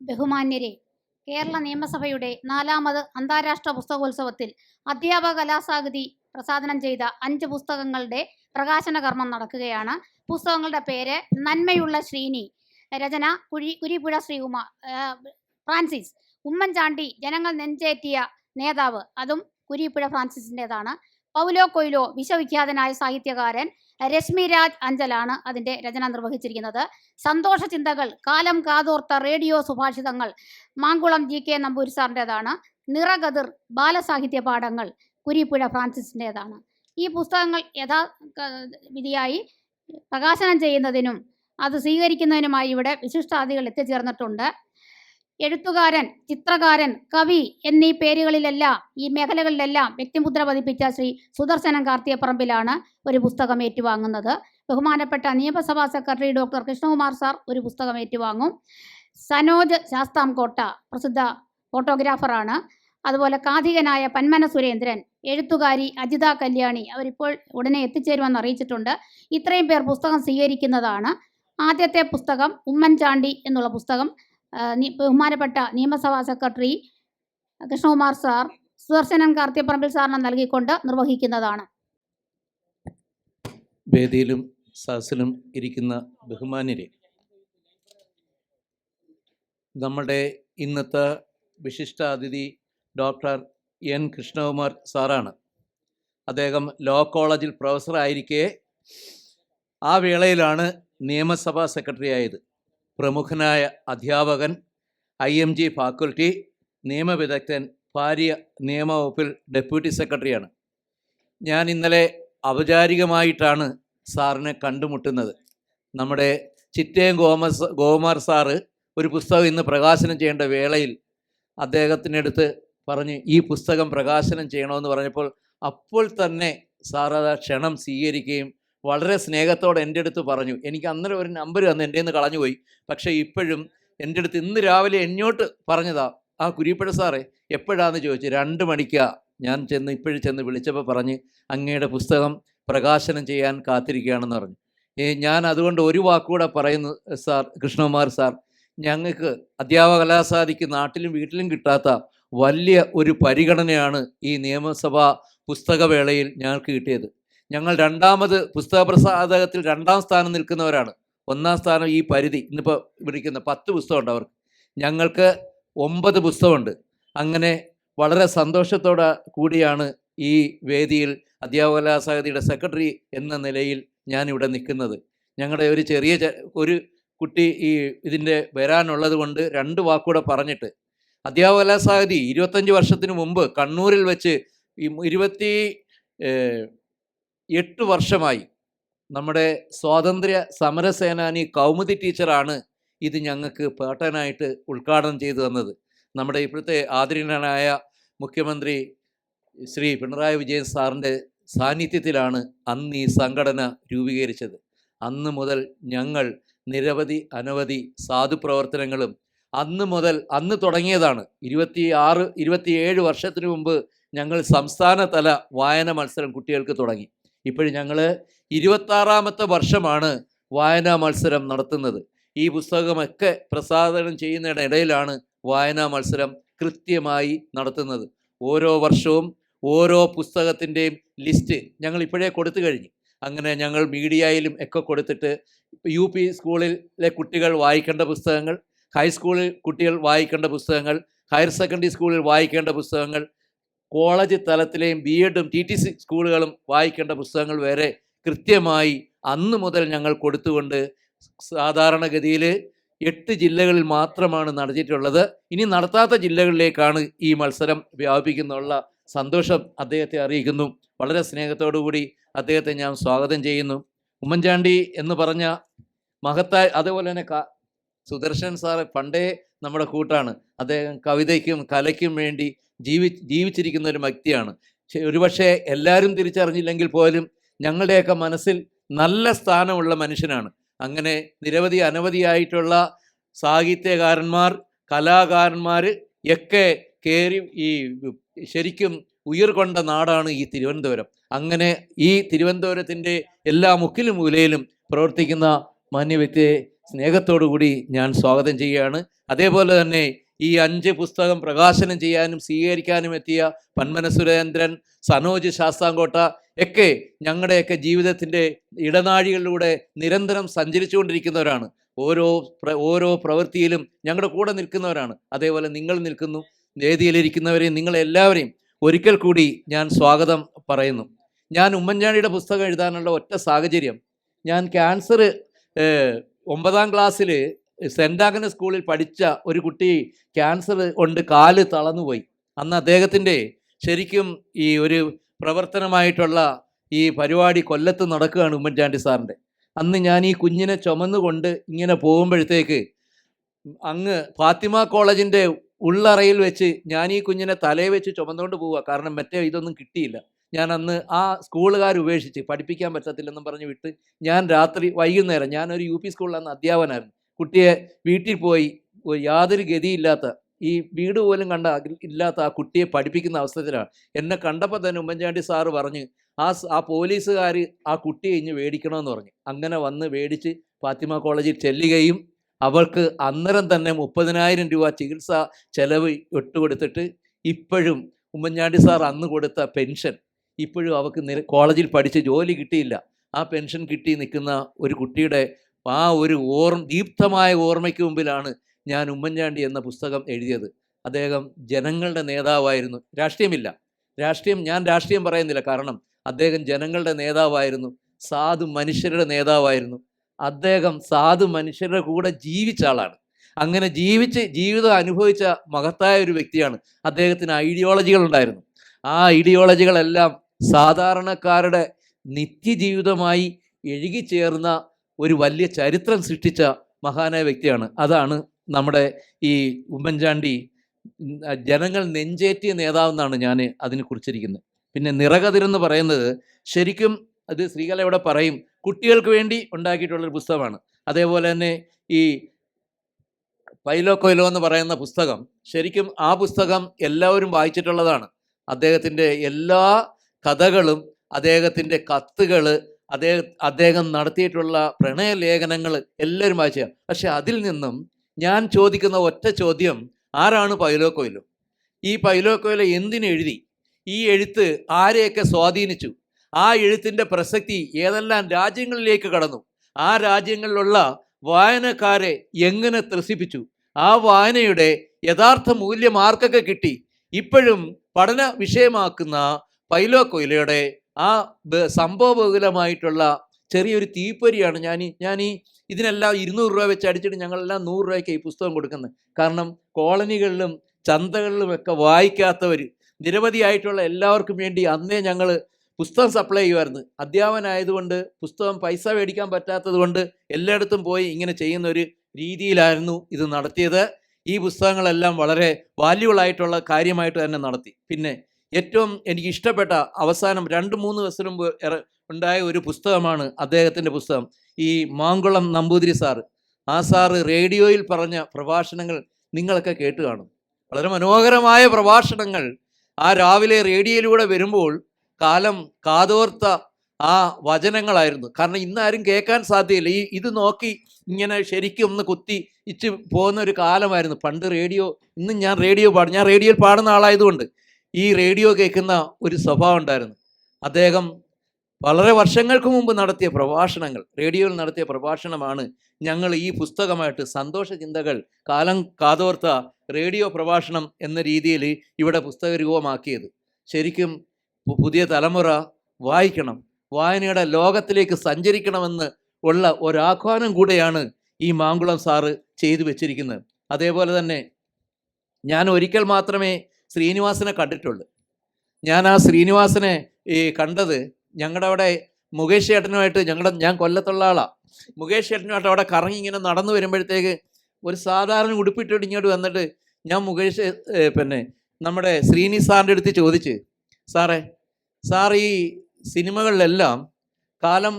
ബഹുമാന്യരെ കേരള നിയമസഭയുടെ നാലാമത് അന്താരാഷ്ട്ര പുസ്തകോത്സവത്തിൽ അധ്യാപക കലാസാഹിതി പ്രസാദനം ചെയ്ത അഞ്ച് പുസ്തകങ്ങളുടെ പ്രകാശന കർമ്മം നടക്കുകയാണ്. പുസ്തകങ്ങളുടെ പേര് നന്മയുള്ള ശ്രീനി രചന കുഴി കുരിപ്പുഴ ശ്രീകുമാർ ഫ്രാൻസിസ്. ഉമ്മൻചാണ്ടി ജനങ്ങൾ നെഞ്ചേറ്റിയ നേതാവ് അതും കുരിപ്പുഴ ഫ്രാൻസിസിന്റെതാണ്. പൗലോ കൊയ്ലോ വിശ്വവിഖ്യാതനായ സാഹിത്യകാരൻ രശ്മി രാജ് അഞ്ചലാണ് അതിന്റെ രചന നിർവഹിച്ചിരിക്കുന്നത്. സന്തോഷ ചിന്തകൾ കാലം കാതോർത്ത റേഡിയോ സുഭാഷിതങ്ങൾ മാങ്കുളം ജി കെ നമ്പൂരി സാറിന്റെതാണ്. നിറകതിർ ബാലസാഹിത്യ പാഠങ്ങൾ കുരിപ്പുഴ ഫ്രാൻസിസിന്റെതാണ്. ഈ പുസ്തകങ്ങൾ യഥാ വിധിയായി പ്രകാശനം ചെയ്യുന്നതിനും അത് സ്വീകരിക്കുന്നതിനുമായി ഇവിടെ വിശിഷ്ടാദികൾ എത്തിച്ചേർന്നിട്ടുണ്ട്. എഴുത്തുകാരൻ ചിത്രകാരൻ കവി എന്നീ പേരുകളിലെല്ലാം ഈ മേഖലകളിലെല്ലാം വ്യക്തിമുദ്ര പതിപ്പിച്ച ശ്രീ സുദർശനം കാർത്തിയപ്പറമ്പിലാണ് ഒരു പുസ്തകം ഏറ്റുവാങ്ങുന്നത്. ബഹുമാനപ്പെട്ട നിയമസഭാ സെക്രട്ടറി ഡോക്ടർ കൃഷ്ണകുമാർ സാർ ഒരു പുസ്തകം ഏറ്റുവാങ്ങും. സനോജ് ശാസ്താംകോട്ട പ്രസിദ്ധ ഫോട്ടോഗ്രാഫറാണ്. അതുപോലെ കാഥികനായ പന്മന സുരേന്ദ്രൻ എഴുത്തുകാരി അജിത കല്യാണി അവരിപ്പോൾ ഉടനെ എത്തിച്ചേരുമെന്ന് അറിയിച്ചിട്ടുണ്ട്. ഇത്രയും പേർ പുസ്തകം സ്വീകരിക്കുന്നതാണ് ആദ്യത്തെ പുസ്തകം ഉമ്മൻചാണ്ടി എന്നുള്ള പുസ്തകം. ബഹുമാനപ്പെട്ട നിയമസഭാ സെക്രട്ടറി കൃഷ്ണകുമാർ സാർ സുദർശനൻ കാർത്തിയപ്പറമ്പിൽ സാറിന് നൽകിക്കൊണ്ട് നിർവഹിക്കുന്നതാണ്. വേദിയിലും സദസ്സിലും ഇരിക്കുന്ന ബഹുമാന്യരെ നമ്മുടെ ഇന്നത്തെ വിശിഷ്ട അതിഥി ഡോക്ടർ എൻ കൃഷ്ണകുമാർ സാറാണ്. അദ്ദേഹം ലോ കോളേജിൽ പ്രൊഫസറായിരിക്കെ ആ വേളയിലാണ് നിയമസഭാ സെക്രട്ടറി ആയത് പ്രമുഖനായ അധ്യാപകൻ ഐ എം ജി ഫാക്കൽറ്റി നിയമവിദഗ്ധൻ ഭാര്യ നിയമവകുപ്പിൽ ഡെപ്യൂട്ടി സെക്രട്ടറിയാണ്. ഞാൻ ഇന്നലെ ഔപചാരികമായിട്ടാണ് സാറിനെ കണ്ടുമുട്ടുന്നത്. നമ്മുടെ ചിറ്റയം ഗോമസ് ഗോകുമാർ സാറ് ഒരു പുസ്തകം ഇന്ന് പ്രകാശനം ചെയ്യേണ്ട വേളയിൽ അദ്ദേഹത്തിനടുത്ത് പറഞ്ഞ് ഈ പുസ്തകം പ്രകാശനം ചെയ്യണമെന്ന് പറഞ്ഞപ്പോൾ അപ്പോൾ തന്നെ സാർ ക്ഷണം സ്വീകരിക്കുകയും വളരെ സ്നേഹത്തോടെ എന്റെ അടുത്ത് പറഞ്ഞു. എനിക്ക് അന്നേരം ഒരു നമ്പർ തന്ന് എന്റെ നിന്ന് കളഞ്ഞുപോയി. പക്ഷേ ഇപ്പോഴും എന്റെ അടുത്ത് ഇന്ന് രാവിലെ എന്നോട്ട് പറഞ്ഞതാ ആ കുരിപ്പഴ സാറേ എപ്പോഴാന്ന് ചോദിച്ചു? രണ്ട് മണിക്കാ. ഞാൻ ചെന്ന് ഇപ്പോഴും ചെന്ന് വിളിച്ചപ്പോൾ പറഞ്ഞ് അങ്ങയുടെ പുസ്തകം പ്രകാശനം ചെയ്യാൻ കാത്തിരിക്കുകയാണെന്ന് പറഞ്ഞു. ഞാൻ അതുകൊണ്ട് ഒരു വാക്കുകൂടെ പറയുന്നു സാർ കൃഷ്ണകുമാർ സാർ. ഞങ്ങൾക്ക് അധ്യാപക കലാസാദിക്ക് നാട്ടിലും വീട്ടിലും കിട്ടാത്ത വലിയ ഒരു പരിഗണനയാണ് ഈ നിയമസഭാ പുസ്തകവേളയിൽ ഞങ്ങൾക്ക് കിട്ടിയത്. ഞങ്ങൾ രണ്ടാമത് പുസ്തക പ്രസാധകത്തിൽ രണ്ടാം സ്ഥാനം നിൽക്കുന്നവരാണ്. ഒന്നാം സ്ഥാനം ഈ പരിധി. ഇന്നിപ്പോൾ വിളിക്കുന്ന പത്ത് പുസ്തകമുണ്ട് അവർക്ക്. ഞങ്ങൾക്ക് ഒമ്പത് പുസ്തകമുണ്ട്. അങ്ങനെ വളരെ സന്തോഷത്തോടെ കൂടിയാണ് ഈ വേദിയിൽ അധ്യാപക സെക്രട്ടറി എന്ന നിലയിൽ ഞാനിവിടെ നിൽക്കുന്നത്. ഞങ്ങളുടെ ഒരു ചെറിയ ഒരു കുട്ടി ഈ ഇതിന്റെ വരാനുള്ളത് കൊണ്ട് രണ്ട് വാക്കൂടെ പറഞ്ഞിട്ട്. അധ്യാപക ഇരുപത്തഞ്ച് വർഷത്തിന് മുമ്പ് കണ്ണൂരിൽ വെച്ച് ഇരുപത്തി എട്ട് വർഷമായി നമ്മുടെ സ്വാതന്ത്ര്യ സമരസേനാനി കൗമുദി ടീച്ചറാണ് ഇത് ഞങ്ങൾക്ക് പേട്ടനായിട്ട് ഉദ്ഘാടനം ചെയ്തു തന്നത്. നമ്മുടെ ഇപ്പോഴത്തെ ആദരണീയനായ മുഖ്യമന്ത്രി ശ്രീ പിണറായി വിജയൻ സാറിന്റെ സാന്നിധ്യത്തിലാണ് അന്ന് ഈ സംഘടന രൂപീകരിച്ചത്. അന്ന് മുതൽ ഞങ്ങൾ നിരവധി അനവധി സാധു പ്രവർത്തനങ്ങളും അന്ന് മുതൽ അന്ന് തുടങ്ങിയതാണ്. ഇരുപത്തി ആറ് ഇരുപത്തിയേഴ് വർഷത്തിന് മുമ്പ് ഞങ്ങൾ സംസ്ഥാനതല വായന മത്സരം കുട്ടികൾക്ക് തുടങ്ങി. ഇപ്പോഴും ഞങ്ങൾ ഇരുപത്താറാമത്തെ വർഷമാണ് വായനാ മത്സരം നടത്തുന്നത്. ഈ പുസ്തകമൊക്കെ പ്രസാദനം ചെയ്യുന്നതിനിടയിലാണ് വായനാ മത്സരം കൃത്യമായി നടത്തുന്നത്. ഓരോ വർഷവും ഓരോ പുസ്തകത്തിന്റെയും ലിസ്റ്റ് ഞങ്ങൾ ഇപ്പോഴേ കൊടുത്തു കഴിഞ്ഞു. അങ്ങനെ ഞങ്ങൾ മീഡിയയിലും ഒക്കെ കൊടുത്തിട്ട് യു പി സ്കൂളിലെ കുട്ടികൾ വായിക്കേണ്ട പുസ്തകങ്ങൾ ഹൈസ്കൂളിൽ കുട്ടികൾ വായിക്കേണ്ട പുസ്തകങ്ങൾ ഹയർ സെക്കൻഡറി സ്കൂളിൽ വായിക്കേണ്ട പുസ്തകങ്ങൾ കോളേജ് തലത്തിലെയും ബി എഡും ടി ടി സി സ്കൂളുകളും വായിക്കേണ്ട പുസ്തകങ്ങൾ വരെ കൃത്യമായി അന്ന് മുതൽ ഞങ്ങൾ കൊടുത്തുകൊണ്ട് സാധാരണഗതിയിൽ എട്ട് ജില്ലകളിൽ മാത്രമാണ് നടത്തിയിട്ടുള്ളത്. ഇനി നടത്താത്ത ജില്ലകളിലേക്കാണ് ഈ മത്സരം വ്യാപിക്കുന്നുള്ള സന്തോഷം അദ്ദേഹത്തെ അറിയിക്കുന്നു. വളരെ സ്നേഹത്തോടു കൂടി അദ്ദേഹത്തെ ഞാൻ സ്വാഗതം ചെയ്യുന്നു. ഉമ്മൻചാണ്ടി എന്ന് പറഞ്ഞ മഹത്തായ അതുപോലെ തന്നെ സുദർശൻ സാറ് പണ്ടേ നമ്മുടെ കൂട്ടാണ്. അദ്ദേഹം കവിതയ്ക്കും കലയ്ക്കും വേണ്ടി ജീവി ജീവിച്ചിരിക്കുന്ന ഒരു വ്യക്തിയാണ്. പക്ഷേ ഒരുപക്ഷെ എല്ലാവരും തിരിച്ചറിഞ്ഞില്ലെങ്കിൽ പോലും ഞങ്ങളുടെയൊക്കെ മനസ്സിൽ നല്ല സ്ഥാനമുള്ള മനുഷ്യനാണ്. അങ്ങനെ നിരവധി അനവധിയായിട്ടുള്ള സാഹിത്യകാരന്മാർ കലാകാരന്മാർ ഒക്കെ കയറി ഈ ശരിക്കും ഉയർകൊണ്ട നാടാണ് ഈ തിരുവനന്തപുരം. അങ്ങനെ ഈ തിരുവനന്തപുരത്തിന്റെ എല്ലാ മുക്കിലും മൂലയിലും പ്രവർത്തിക്കുന്ന മാന്യവ്യക്തിയെ സ്നേഹത്തോടു കൂടി ഞാൻ സ്വാഗതം ചെയ്യുകയാണ്. അതേപോലെ തന്നെ ഈ അഞ്ച് പുസ്തകം പ്രകാശനം ചെയ്യാനും സ്വീകരിക്കാനും എത്തിയ പന്മന സുരേന്ദ്രൻ സനോജ് ശാസ്താംകോട്ട ഒക്കെ ഞങ്ങളുടെയൊക്കെ ജീവിതത്തിന്റെ ഇടനാഴികളിലൂടെ നിരന്തരം സഞ്ചരിച്ചുകൊണ്ടിരിക്കുന്നവരാണ്. ഓരോ ഓരോ പ്രവൃത്തിയിലും ഞങ്ങളുടെ കൂടെ നിൽക്കുന്നവരാണ്. അതേപോലെ നിങ്ങൾ നിൽക്കുന്നു വേദിയിലിരിക്കുന്നവരെയും നിങ്ങളെല്ലാവരെയും ഒരിക്കൽ കൂടി ഞാൻ സ്വാഗതം പറയുന്നു. ഞാൻ ഉമ്മൻചാണ്ടിയുടെ പുസ്തകം എഴുതാനുള്ള ഒറ്റ സാഹചര്യം ഞാൻ ക്യാൻസർ ഒമ്പതാം ക്ലാസ്സിൽ സെന്റ് ആഗന സ്കൂളിൽ പഠിച്ച ഒരു കുട്ടി ക്യാൻസർ കൊണ്ട് കാൽ തളർന്നുപോയി അന്ന് അദ്ദേഹത്തിന്റെ ശരിക്കും ഈ ഒരു പ്രവർത്തനമായിട്ടുള്ള ഈ പരിപാടി കൊല്ലത്ത് നടക്കുകയാണ് ഉമ്മൻചാണ്ടി സാറിന്റെ. അന്ന് ഞാൻ ഈ കുഞ്ഞിനെ ചുമന്നുകൊണ്ട് ഇങ്ങനെ പോകുമ്പോഴത്തേക്ക് അങ്ങ് ഫാത്തിമ കോളേജിന്റെ ഉള്ളറയിൽ വെച്ച് ഞാൻ ഈ കുഞ്ഞിനെ തലയിൽ വെച്ച് ചുമന്നുകൊണ്ട് പോവുക. കാരണം മറ്റേ ഇതൊന്നും കിട്ടിയില്ല. ഞാൻ അന്ന് ആ സ്കൂളുകാർ ഉപേക്ഷിച്ച് പഠിപ്പിക്കാൻ പറ്റത്തില്ലെന്നും പറഞ്ഞ് വിട്ട് ഞാൻ രാത്രി വൈകുന്നേരം ഞാനൊരു യു പി സ്കൂളിൽ അന്ന് അധ്യാപകനായിരുന്നു. കുട്ടിയെ വീട്ടിൽ പോയി യാതൊരു ഗതിയില്ലാത്ത ഈ വീട് പോലും കണ്ട ഇല്ലാത്ത ആ കുട്ടിയെ പഠിപ്പിക്കുന്ന അവസരത്തിലാണ്. എന്നെ കണ്ടപ്പോൾ തന്നെ ഉമ്മൻചാണ്ടി സാറ് പറഞ്ഞ് ആ ആ പോലീസുകാർ ആ കുട്ടിയെ ഇഞ്ഞ് മേടിക്കണമെന്ന് പറഞ്ഞു. അങ്ങനെ വന്ന് മേടിച്ച് ഫാത്തിമ കോളേജിൽ ചെല്ലുകയും അവൾക്ക് അന്നേരം തന്നെ മുപ്പതിനായിരം രൂപ ചികിത്സ ചെലവ് ഇട്ടുകൊടുത്തിട്ട് ഇപ്പോഴും ഉമ്മൻചാണ്ടി സാർ അന്ന് കൊടുത്ത പെൻഷൻ ഇപ്പോഴും അവൾക്ക് കോളേജിൽ പഠിച്ച് ജോലി കിട്ടിയില്ല. ആ പെൻഷൻ കിട്ടി നിൽക്കുന്ന ഒരു കുട്ടിയുടെ ആ ഒരു ഓർമ്മ ദീപ്തമായ ഓർമ്മയ്ക്ക് മുമ്പിലാണ് ഞാൻ ഉമ്മൻചാണ്ടി എന്ന പുസ്തകം എഴുതിയത്. അദ്ദേഹം ജനങ്ങളുടെ നേതാവായിരുന്നു. രാഷ്ട്രീയമില്ല. രാഷ്ട്രീയം ഞാൻ രാഷ്ട്രീയം പറയുന്നില്ല. കാരണം അദ്ദേഹം ജനങ്ങളുടെ നേതാവായിരുന്നു. സാധു മനുഷ്യരുടെ നേതാവായിരുന്നു. അദ്ദേഹം സാധു മനുഷ്യരുടെ കൂടെ ജീവിച്ച ആളാണ്. അങ്ങനെ ജീവിച്ച് ജീവിതം അനുഭവിച്ച മഹത്തായ ഒരു വ്യക്തിയാണ്. അദ്ദേഹത്തിന് ഐഡിയോളജികൾ ഉണ്ടായിരുന്നു. ആ ഐഡിയോളജികളെല്ലാം സാധാരണക്കാരുടെ നിത്യജീവിതമായി എഴുകിച്ചേർന്ന ഒരു വലിയ ചരിത്രം സൃഷ്ടിച്ച മഹാനായ വ്യക്തിയാണ്. അതാണ് നമ്മുടെ ഈ ഉമ്മൻചാണ്ടി ജനങ്ങൾ നെഞ്ചേറ്റിയ നേതാവെന്നാണ് ഞാൻ അതിനെ കുറിച്ചിരിക്കുന്നത്. പിന്നെ നിറകതിരെന്ന് പറയുന്നത് ശരിക്കും അത് ശ്രീകല ഇവിടെ പറയും കുട്ടികൾക്ക് വേണ്ടി ഉണ്ടാക്കിയിട്ടുള്ളൊരു പുസ്തകമാണ്. അതേപോലെ തന്നെ ഈ പൈലോ കൊയിലോ എന്ന് പറയുന്ന പുസ്തകം ശരിക്കും ആ പുസ്തകം എല്ലാവരും വായിച്ചിട്ടുള്ളതാണ്. അദ്ദേഹത്തിന്റെ എല്ലാ കഥകളും അദ്ദേഹത്തിന്റെ കത്തുകൾ അദ്ദേഹം അദ്ദേഹം നടത്തിയിട്ടുള്ള പ്രണയലേഖനങ്ങൾ എല്ലാവരും വായിച്ച പക്ഷെ അതിൽ നിന്നും ഞാൻ ചോദിക്കുന്ന ഒറ്റ ചോദ്യം ആരാണ് പൈലോ കൊയിലോ? ഈ പൈലോ കൊയിലോ എന്തിനെഴുതി ഈ എഴുത്ത് ആരെയൊക്കെ സ്വാധീനിച്ചു? ആ എഴുത്തിന്റെ പ്രസക്തി ഏതെല്ലാം രാജ്യങ്ങളിലേക്ക് കടന്നു? ആ രാജ്യങ്ങളിലുള്ള വായനക്കാരെ എങ്ങനെ ത്രസിപ്പിച്ചു? ആ വായനയുടെ യഥാർത്ഥ മൂല്യം ആർക്കൊക്കെ കിട്ടി? ഇപ്പോഴും പഠന വിഷയമാക്കുന്ന പൈലോ കൊയിലയുടെ ആ സംഭവബഹുലമായിട്ടുള്ള ചെറിയൊരു തീപ്പൊരിയാണ് ഞാൻ ഞാൻ ഈ ഇതിനെല്ലാം ഇരുന്നൂറ് രൂപ വെച്ച് അടിച്ചിട്ട് ഞങ്ങളെല്ലാം നൂറ് രൂപയ്ക്ക് ഈ പുസ്തകം കൊടുക്കുന്നത്. കാരണം കോളനികളിലും ചന്തകളിലുമൊക്കെ വായിക്കാത്തവർ നിരവധിയായിട്ടുള്ള എല്ലാവർക്കും വേണ്ടി അന്നേ ഞങ്ങൾ പുസ്തകം സപ്ലൈ ചെയ്യുമായിരുന്നു. അധ്യാപനായതുകൊണ്ട് പുസ്തകം പൈസ മേടിക്കാൻ പറ്റാത്തത് കൊണ്ട് എല്ലായിടത്തും പോയി ഇങ്ങനെ ചെയ്യുന്ന ഒരു രീതിയിലായിരുന്നു ഇത് നടത്തിയത്. ഈ പുസ്തകങ്ങളെല്ലാം വളരെ വാല്യുബിളായിട്ടുള്ള കാര്യമായിട്ട് തന്നെ നടത്തി. പിന്നെ ഏറ്റവും എനിക്ക് ഇഷ്ടപ്പെട്ട അവസാനം രണ്ട് മൂന്ന് ദിവസം മുമ്പ് ഉണ്ടായ ഒരു പുസ്തകമാണ് അദ്ദേഹത്തിന്റെ പുസ്തകം. ഈ മാങ്കുളം നമ്പൂതിരി സാറ്. ആ സാറ് റേഡിയോയിൽ പറഞ്ഞ പ്രഭാഷണങ്ങൾ നിങ്ങളൊക്കെ കേട്ട് കാണും. വളരെ മനോഹരമായ പ്രഭാഷണങ്ങൾ. ആ രാവിലെ റേഡിയോയിലൂടെ വരുമ്പോൾ കാലം കാതോർത്ത ആ വചനങ്ങളായിരുന്നു. കാരണം ഇന്നാരും കേൾക്കാൻ സാധ്യതയില്ല. ഈ ഇത് നോക്കി ഇങ്ങനെ ശരിക്കും ഒന്ന് കുത്തി ഇച്ച് പോകുന്ന ഒരു കാലമായിരുന്നു. പണ്ട് റേഡിയോ ഇന്നും ഞാൻ റേഡിയോ പാടും. ഞാൻ റേഡിയോയിൽ പാടുന്ന ആളായതുകൊണ്ട്. ഈ റേഡിയോ കേൾക്കുന്ന ഒരു സ്വഭാവം ഉണ്ടായിരുന്നു. അദ്ദേഹം വളരെ വർഷങ്ങൾക്ക് മുമ്പ് നടത്തിയ പ്രഭാഷണങ്ങൾ റേഡിയോയിൽ നടത്തിയ പ്രഭാഷണമാണ് ഞങ്ങൾ ഈ പുസ്തകമായിട്ട് സന്തോഷ ചിന്തകൾ കാലം കാതോർത്ത റേഡിയോ പ്രഭാഷണം എന്ന രീതിയിൽ ഇവിടെ പുസ്തക രൂപമാക്കിയത് ശരിക്കും പുതിയ തലമുറ വായിക്കണം വായനയുടെ ലോകത്തിലേക്ക് സഞ്ചരിക്കണമെന്ന് ഉള്ള ഒരാഹ്വാനം കൂടെയാണ് ഈ മാങ്കുളം സാറ് ചെയ്തു വെച്ചിരിക്കുന്നത്. അതേപോലെ തന്നെ ഞാൻ ഒരിക്കൽ മാത്രമേ ശ്രീനിവാസനെ കണ്ടിട്ടുള്ളൂ. ഞാൻ ആ ശ്രീനിവാസനെ ഈ കണ്ടത് ഞങ്ങളുടെ അവിടെ മുകേഷ് ചേട്ടനുമായിട്ട് ഞങ്ങളുടെ ഞാൻ കൊല്ലത്തുള്ള ആളാണ് മുകേഷ് ചേട്ടനുമായിട്ട് അവിടെ കറങ്ങി ഇങ്ങനെ നടന്നു വരുമ്പോഴത്തേക്ക് ഒരു സാധാരണ ഉടുപ്പിട്ടിട്ട് ഇങ്ങോട്ട് വന്നിട്ട് ഞാൻ മുകേഷ് പിന്നെ നമ്മുടെ ശ്രീനി സാറിന്റെ അടുത്ത് ചോദിച്ച് സാറേ സാർ ഈ സിനിമകളിലെല്ലാം കാലം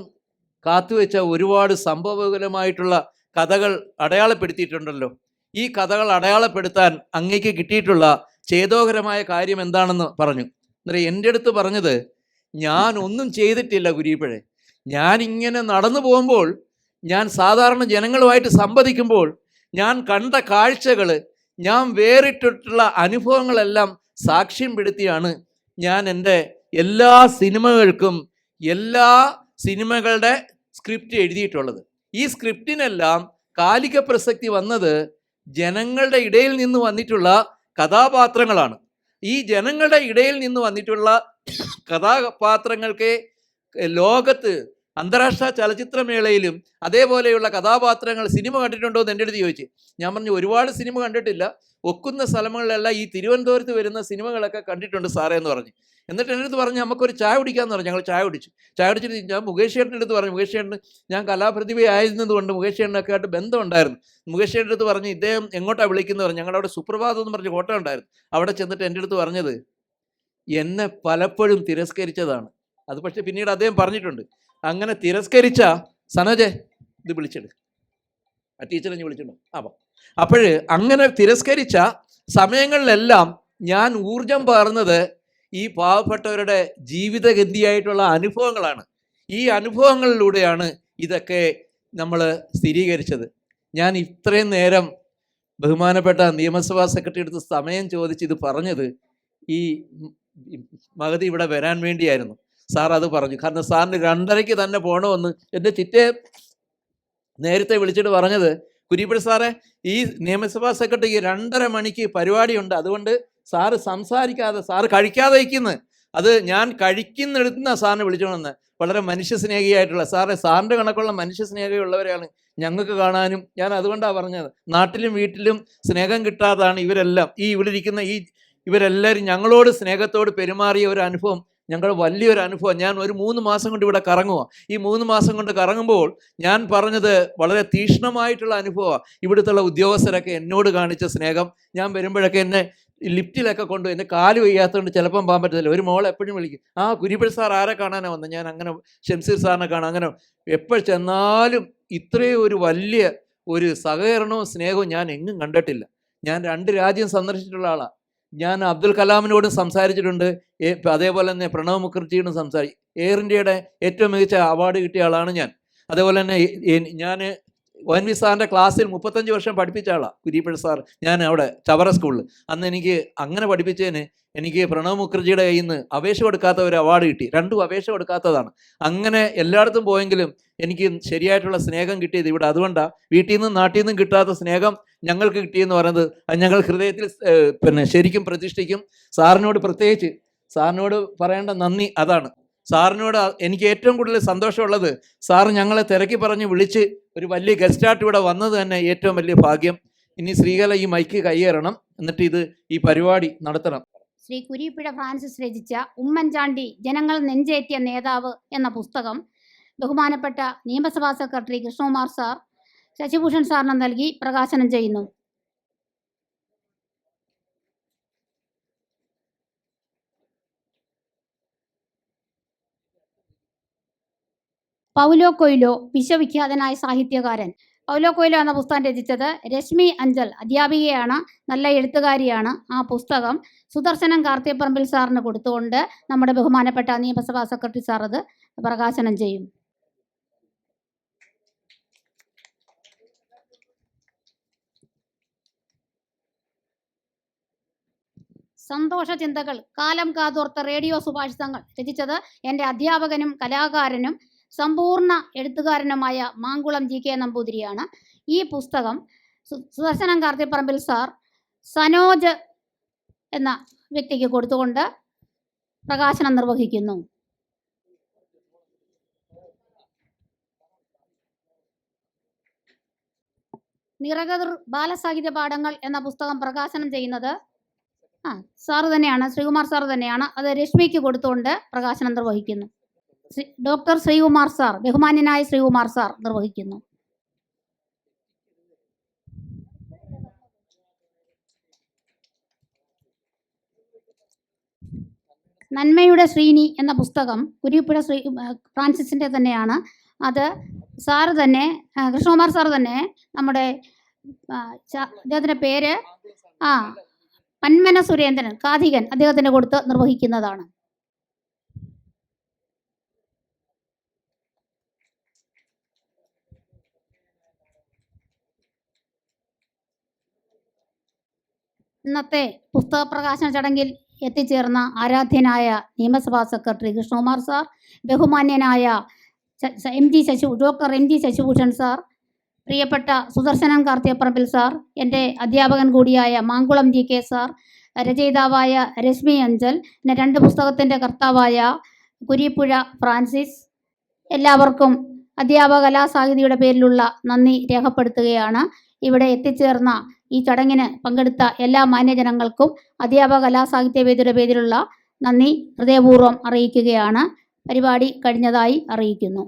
കാത്തുവെച്ച ഒരുപാട് സംഭവബഹുലമായിട്ടുള്ള കഥകൾ അടയാളപ്പെടുത്തിയിട്ടുണ്ടല്ലോ. ഈ കഥകൾ അടയാളപ്പെടുത്താൻ അങ്ങേക്ക് കിട്ടിയിട്ടുള്ള ചേതോകരമായ കാര്യം എന്താണെന്ന് പറഞ്ഞു. അന്നേരം എന്റെ അടുത്ത് പറഞ്ഞത് ഞാൻ ഒന്നും ചെയ്തിട്ടില്ല കുരിയപ്പഴേ ഞാൻ ഇങ്ങനെ നടന്നു പോകുമ്പോൾ ഞാൻ സാധാരണ ജനങ്ങളുമായിട്ട് സംവദിക്കുമ്പോൾ ഞാൻ കണ്ട കാഴ്ചകൾ ഞാൻ വേറിട്ടിട്ടുള്ള അനുഭവങ്ങളെല്ലാം സാക്ഷ്യം പെടുത്തിയാണ് ഞാൻ എന്റെ എല്ലാ സിനിമകൾക്കും എല്ലാ സിനിമകളുടെ സ്ക്രിപ്റ്റ് എഴുതിയിട്ടുള്ളത്. ഈ സ്ക്രിപ്റ്റിനെല്ലാം കാലിക പ്രസക്തി വന്നത് ജനങ്ങളുടെ ഇടയിൽ നിന്ന് വന്നിട്ടുള്ള കഥാപാത്രങ്ങളാണ്. ഈ ജനങ്ങളുടെ ഇടയിൽ നിന്ന് വന്നിട്ടുള്ള കഥാപാത്രങ്ങൾക്ക് ലോകത്ത് അന്താരാഷ്ട്ര ചലച്ചിത്രമേളയിലും അതേപോലെയുള്ള കഥാപാത്രങ്ങൾ സിനിമ കണ്ടിട്ടുണ്ടോ എന്ന് എന്റെ അടുത്ത് ചോദിച്ചു. ഞാൻ പറഞ്ഞു ഒരുപാട് സിനിമ കണ്ടിട്ടില്ല. ഒക്കുന്ന സ്ഥലങ്ങളിലെല്ലാം ഈ തിരുവനന്തപുരത്ത് വരുന്ന സിനിമകളൊക്കെ കണ്ടിട്ടുണ്ട് സാറേ എന്ന് പറഞ്ഞു. എന്നിട്ട് എന്റെ അടുത്ത് പറഞ്ഞു നമുക്കൊരു ചായ കുടിക്കാമെന്ന് പറഞ്ഞു. ഞങ്ങൾ ചായ കുടിച്ചു. ചായ കുടിച്ചിട്ട് ഞാൻ മുകേഷ് ചേട്ടന്റെ അടുത്ത് പറഞ്ഞു. മുകേഷ് ചേട്ടൻ ഞാൻ കലാപ്രതിഭയായിരുന്നതുകൊണ്ട് മുകേഷ് ചേട്ടനൊക്കെ ആയിട്ട് ബന്ധമുണ്ടായിരുന്നു. മുകേഷ് ചേട്ടന്റെ അടുത്ത് പറഞ്ഞു ഇദ്ദേഹം എങ്ങോട്ടാണ് വിളിക്കുന്നത്? പറഞ്ഞു. ഞങ്ങളുടെ അവിടെ സുപ്രഭാതം എന്ന് പറഞ്ഞ കോട്ട ഉണ്ടായിരുന്നു. അവിടെ ചെന്നിട്ട് എന്റെ അടുത്ത് പറഞ്ഞത് എന്നെ പലപ്പോഴും തിരസ്കരിച്ചതാണ്. അത് പക്ഷേ പിന്നീട് അദ്ദേഹം പറഞ്ഞിട്ടുണ്ട്. അങ്ങനെ തിരസ്കരിച്ച സനജെ ഇത് വിളിച്ചെടു. ആ ടീച്ചറെ ഞാൻ വിളിച്ചിട്ടുണ്ടോ. അപ്പം. അപ്പോഴ് അങ്ങനെ തിരസ്കരിച്ച സമയങ്ങളിലെല്ലാം ഞാൻ ഊർജം പകർന്നത് ഈ പാവപ്പെട്ടവരുടെ ജീവിതഗതിയായിട്ടുള്ള അനുഭവങ്ങളാണ്. ഈ അനുഭവങ്ങളിലൂടെയാണ് ഇതൊക്കെ നമ്മൾ സ്ഥിരീകരിച്ചത്. ഞാൻ ഇത്രയും നേരം ബഹുമാനപ്പെട്ട നിയമസഭാ സെക്രട്ടറി അടുത്ത് സമയം ചോദിച്ച് ഇത് പറഞ്ഞത് ഈ മകതി ഇവിടെ വരാൻ വേണ്ടിയായിരുന്നു. സാർ അത് പറഞ്ഞു. കാരണം സാറിന് രണ്ടരയ്ക്ക് തന്നെ പോകണമെന്ന് എന്റെ ചിറ്റയെ നേരത്തെ വിളിച്ചിട്ട് പറഞ്ഞത് കുരിപ്പിടി സാറേ ഈ നിയമസഭാ സെക്രട്ടറിക്ക് രണ്ടര മണിക്ക് പരിപാടിയുണ്ട്. അതുകൊണ്ട് സാറ് സംസാരിക്കാതെ സാറ് കഴിക്കാതെ ഇരിക്കുന്നത് അത് ഞാൻ കഴിക്കുന്നിടത്തുനിന്ന് സാറിനെ വിളിച്ചോണെന്ന് വളരെ മനുഷ്യസ്നേഹിയായിട്ടുള്ള സാറെ സാറിന്റെ കണക്കുള്ള മനുഷ്യസ്നേഹിയുള്ളവരെയാണ് ഞങ്ങൾക്ക് കാണാനും ഞാൻ അതുകൊണ്ടാണ് പറഞ്ഞത്. നാട്ടിലും വീട്ടിലും സ്നേഹം കിട്ടാതാണ് ഇവരെല്ലാം. ഈ ഇവിടെ ഇരിക്കുന്ന ഈ ഇവരെല്ലാവരും ഞങ്ങളോട് സ്നേഹത്തോട് പെരുമാറിയ ഒരു അനുഭവം ഞങ്ങൾ വലിയൊരു അനുഭവം. ഞാൻ ഒരു മൂന്ന് മാസം കൊണ്ട് ഇവിടെ കറങ്ങുക ഈ മൂന്ന് മാസം കൊണ്ട് കറങ്ങുമ്പോൾ ഞാൻ പറഞ്ഞത് വളരെ തീക്ഷ്ണമായിട്ടുള്ള അനുഭവമാണ് ഇവിടുത്തുള്ള ഉദ്യോഗസ്ഥരൊക്കെ എന്നോട് കാണിച്ച സ്നേഹം. ഞാൻ വരുമ്പോഴൊക്കെ എന്നെ ലിഫ്റ്റിലൊക്കെ കൊണ്ടു എന്റെ കാൽ വയ്യാത്തതുകൊണ്ട് ചിലപ്പം പോകാൻ പറ്റത്തില്ല. ഒരു മോൾ എപ്പോഴും വിളിക്കും ആ കുരിപ്പിടി സാർ ആരെ കാണാനാണ് വന്നത് ഞാൻ അങ്ങനെ ഷംസീർ സാറിനെ കാണാം. അങ്ങനെ എപ്പോൾ ചെന്നാലും ഇത്രയും ഒരു വലിയ ഒരു സഹകരണവും സ്നേഹവും ഞാൻ എങ്ങും കണ്ടിട്ടില്ല. ഞാൻ രണ്ട് രാജ്യം സന്ദർശിച്ചിട്ടുള്ള ആളാണ് ഞാൻ അബ്ദുൽ കലാമിനോടും സംസാരിച്ചിട്ടുണ്ട്. അതേപോലെ തന്നെ പ്രണവ് മുഖർജിയോടും സംസാരിച്ചു എയർ ഇന്ത്യയുടെ ഏറ്റവും മികച്ച അവാർഡ് കിട്ടിയ ആളാണ് ഞാൻ. അതേപോലെ തന്നെ ഞാൻ ഒ എൻ വി സാറിന്റെ ക്ലാസ്സിൽ മുപ്പത്തഞ്ച് വർഷം പഠിപ്പിച്ച ആളാണ് കുരിപ്പഴ സാർ. ഞാൻ അവിടെ ചവറ സ്കൂളിൽ അന്ന് എനിക്ക് അങ്ങനെ പഠിപ്പിച്ചതിന് എനിക്ക് പ്രണവ് മുഖർജിയുടെ കയ്യിൽ നിന്ന് അപേക്ഷ കൊടുക്കാത്ത ഒരു അവാർഡ് കിട്ടി. രണ്ടും അപേക്ഷ കൊടുക്കാത്തതാണ്. അങ്ങനെ എല്ലായിടത്തും പോയെങ്കിലും എനിക്ക് ശരിയായിട്ടുള്ള സ്നേഹം കിട്ടിയത് ഇവിടെ അതുകൊണ്ടാണ് വീട്ടിൽ നിന്നും നാട്ടിൽ നിന്നും കിട്ടാത്ത സ്നേഹം ഞങ്ങൾക്ക് കിട്ടിയെന്ന് പറയുന്നത് അത് ഞങ്ങൾ ഹൃദയത്തിൽ പിന്നെ ശരിക്കും പ്രതിഷ്ഠിക്കും. സാറിനോട് പ്രത്യേകിച്ച് സാറിനോട് പറയേണ്ട നന്ദി അതാണ്. സാറിനോട് എനിക്ക് ഏറ്റവും കൂടുതൽ സന്തോഷമുള്ളത്. സാർ ഞങ്ങളെ തിരക്കി പറഞ്ഞ് വിളിച്ച് ഒരു വലിയ ഗസ്റ്റ് ഗസ്റ്റായിട്ട് ഇവിടെ വന്നത് തന്നെ ഏറ്റവും വലിയ ഭാഗ്യം. ഇനി ശ്രീകല ഈ മൈക്ക് കൈയേറണം. എന്നിട്ട് ഇത് ഈ പരിപാടി നടത്തണം. ശ്രീ കുരിപ്പിഴ ഫ്രാൻസിസ് രചിച്ച ഉമ്മൻചാണ്ടി ജനങ്ങൾ നെഞ്ചേറ്റിയ നേതാവ് എന്ന പുസ്തകം ബഹുമാനപ്പെട്ട നിയമസഭാ സെക്രട്ടറി കൃഷ്ണകുമാർ സാർ ശശിഭൂഷൺ സാറിന് നൽകി പ്രകാശനം ചെയ്യുന്നു. പൗലോ കൊയ്ലോ വിശ്വവിഖ്യാതനായ സാഹിത്യകാരൻ. പൗലോ കൊയ്ലോ എന്ന പുസ്തകം രചിച്ചത് രശ്മി അഞ്ചൽ അധ്യാപികയാണ് നല്ല എഴുത്തുകാരിയാണ്. ആ പുസ്തകം സുദർശനം കാർത്തിയപ്പറമ്പിൽ സാറിന് കൊടുത്തുകൊണ്ട് നമ്മുടെ ബഹുമാനപ്പെട്ട നിയമസഭാ സെക്രട്ടറി സാർ അത് പ്രകാശനം ചെയ്യും. സന്തോഷ ചിന്തകൾ കാലം കാതോർത്ത റേഡിയോ സുഭാഷിതങ്ങൾ രചിച്ചത് എന്റെ അധ്യാപകനും കലാകാരനും സമ്പൂർണ എഴുത്തുകാരനുമായ മാങ്കുളം ജി കെ നമ്പൂതിരിയാണ്. ഈ പുസ്തകം സുദർശനം കാർത്തിപ്പറമ്പിൽ സാർ സനോജ് എന്ന വ്യക്തിക്ക് കൊടുത്തുകൊണ്ട് പ്രകാശനം നിർവഹിക്കുന്നു. നിറകതിർ ബാലസാഹിത്യ പാഠങ്ങൾ എന്ന പുസ്തകം പ്രകാശനം ചെയ്യുന്നത് ആ സാറ് തന്നെയാണ് ശ്രീകുമാർ സാർ തന്നെയാണ്. അത് രശ്മിക്ക് കൊടുത്തുകൊണ്ട് പ്രകാശനം നിർവഹിക്കുന്നു. ഡോക്ടർ ശ്രീകുമാർ സാർ ബഹുമാന്യനായ ശ്രീകുമാർ സാർ നിർവഹിക്കുന്നു. നന്മയുടെ ശ്രീനി എന്ന പുസ്തകം കുരിപ്പുഴ ശ്രീ ഫ്രാൻസിസിന്റെ തന്നെയാണ്. അത് സാറ് തന്നെ കൃഷ്ണകുമാർ സാർ തന്നെ നമ്മുടെ അദ്ദേഹത്തിന്റെ പേര് ആ പന്മന സുരേന്ദ്രൻ കാഥികൻ അദ്ദേഹത്തിന് കൊടുത്ത് നിർവഹിക്കുന്നതാണ്. ഇന്നത്തെ പുസ്തക പ്രകാശന ചടങ്ങിൽ എത്തിച്ചേർന്ന ആരാധ്യനായ നിയമസഭാ സെക്രട്ടറി കൃഷ്ണകുമാർ സാർ ബഹുമാന്യനായ M G Sasi doctor M G Sasibhushan sir പ്രിയപ്പെട്ട സുദർശനൻ കാർത്തിയപ്പറമ്പിൽ സാർ എന്റെ അധ്യാപകൻ കൂടിയായ മാങ്കുളം ജി കെ സാർ രചയിതാവായ രശ്മി അഞ്ചൽ പിന്നെ രണ്ട് പുസ്തകത്തിന്റെ കർത്താവായ കുരിപ്പുഴ ഫ്രാൻസിസ് എല്ലാവർക്കും അധ്യാപക കലാസാഹിതിയുടെ പേരിലുള്ള നന്ദി രേഖപ്പെടുത്തുകയാണ്. ഇവിടെ എത്തിച്ചേർന്ന ഈ ചടങ്ങിന് പങ്കെടുത്ത എല്ലാ മാന്യജനങ്ങൾക്കും അധ്യാപക കലാസാഹിത്യ വേദിയുടെ പേരിലുള്ള നന്ദി ഹൃദയപൂർവം അറിയിക്കുകയാണ്. പരിപാടി കഴിഞ്ഞതായി അറിയിക്കുന്നു.